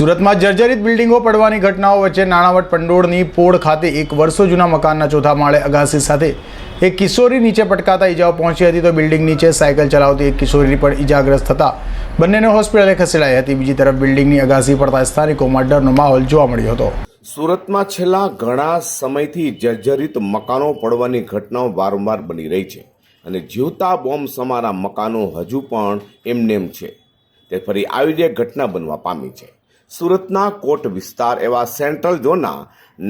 સુરતમાં જર્જરિત બિલ્ડિંગો પડવાની ઘટનાઓ વચ્ચે નાણાવટ પંડોળની પોળ ખાતે એક વર્ષો જૂના મકાનના ચોથા માળે અગાસી સાથે એક કિશોરી નીચે પટકાતા ઈજાઓ પહોંચી હતી તો બિલ્ડિંગ નીચે સાયકલ ચલાવતી એક કિશોરી પણ ઈજાગ્રસ્ત થતા બંનેને હોસ્પિટલે ખસેડાઈ હતી. બીજી તરફ બિલ્ડિંગની અગાસી પડતા સ્થાનિકોમાં ડરનો માહોલ જોવા મળ્યો હતો. સુરતમાં છેલ્લા ઘણા સમયથી જર્જરિત મકાનો પડવાની ઘટનાઓ વારંવાર બની રહી છે અને જીવતા બોમ્બ સમારા મકાનો હજુ પણ એમનેમ છે. તે ફરી આવી જ ઘટના બનવા પામી છે. સુરતના કોટ વિસ્તાર એવા સેન્ટ્રલ ઝોનના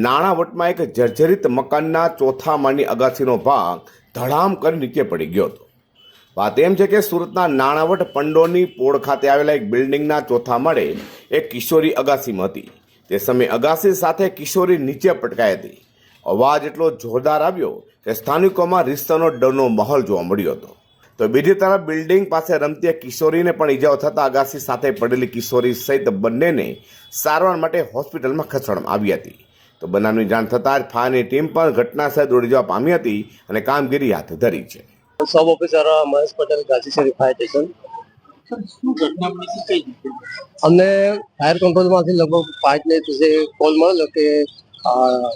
નાણાવટમાં એક જર્જરિત મકાનના ચોથા માળની અગાસીનો ભાગ ધડામ કરી નીચે પડી ગયો હતો. વાત એમ છે કે સુરતના નાણાવટ પંડોની પોળ ખાતે આવેલા એક બિલ્ડિંગના ચોથા માળે એક કિશોરી અગાસીમાં હતી. તે સમયે અગાસી સાથે કિશોરી નીચે પટકાઈ હતી. અવાજ એટલો જોરદાર આવ્યો કે સ્થાનિકોમાં રિશ્તાનો ડરનો માહોલ જોવા મળ્યો હતો. તો બીજી તરફ બિલ્ડિંગ પાસે રમતી કિશોરીને પણ ઈજાઓ થતા અગાસી સાથે પડેલી કિશોરી સહિત બંનેને સારવાર માટે હોસ્પિટલમાં ખસેડવામાં આવી હતી. તો બનાવની જાણ થતાં જ ફાયરની ટીમ પણ ઘટના સ્થળે દોડી જવા પામી હતી અને કામગીરી હાથ ધરી છે. Sub officer Mahesh Patel Gandhi Sharif fire station. અમને ફાયર કંટ્રોલમાંથી લગભગ પાંચ ને જે કોલ મળેલો કે આ,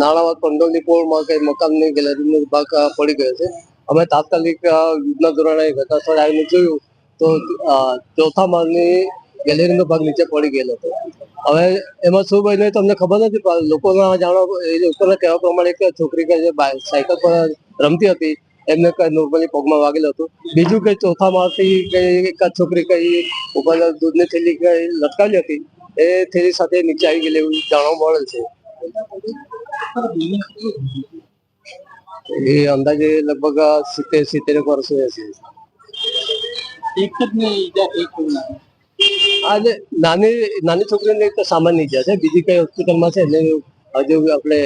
નાણાવત પંડોળની પોળમાં કઈ મકાનની ગેલેરીનો ભાગ પડી ગયો છે. અમે તાત્કાલિક યુદ્ધના ધોરણે ઘટના સ્થળે આવીને જોયું તો ચોથા માળની ગેલેરીનો ભાગ નીચે પડી ગયેલો હતો. હવે એમાં શું બન્યું તમને ખબર નથી લોકોના જાણવા, એ લોકોના કહેવા પ્રમાણે કે છોકરી કે જે સાયકલ પર રમતી હતી, એમને કઈ નોર્મલી પગમાં વાગેલું હતું. બીજું કઈ ચોથા માળથી કઈ એકાદ છોકરી કઈ ઉપર દૂધની થેલી કઈ લટકાવી હતી, એ થેલી સાથે નીચે આવી ગયેલી એવું જાણવા મળે છે. એ અંદાજે લગભગ સિત્તેર સિત્તેર વર્ષ હશે એક જ ને ઈજા એક આજે નાની નાની છોકરીને એક તો સામાન્ય ઈજા છે. બીજી કઈ હોસ્પિટલમાં છે એને હજુ આપણે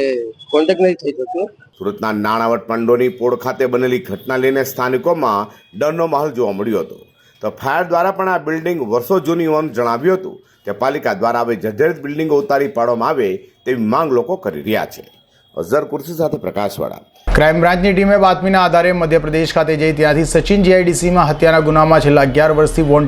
કોન્ટેક્ટ નહીં થઈ શકતો. સુરતના નાણાવટ પંડોની પોળ ખાતે બનેલી ઘટના લઈને સ્થાનિકોમાં ડરનો માહોલ જોવા મળ્યો હતો. તો ફાયર દ્વારા પણ આ બિલ્ડિંગ વર્ષો જૂની હોવાનું જણાવ્યું હતું. કે પાલિકા દ્વારા હવે જર્જરિત બિલ્ડિંગો ઉતારી પાડવામાં આવે તેવી માંગ લોકો કરી રહ્યા છે. અઝર કુર્સી સાથે પ્રકાશવાળા ક્રાઇમ બ્રાન્ચની ટીમે બાતમીના આધારે મધ્યપ્રદેશ ખાતે જઈ ત્યાંથી સચિન જીઆઈડીસીમાં હત્યાના ગુનામાં છેલ્લા અગિયાર વર્ષથી વોન્ટેડ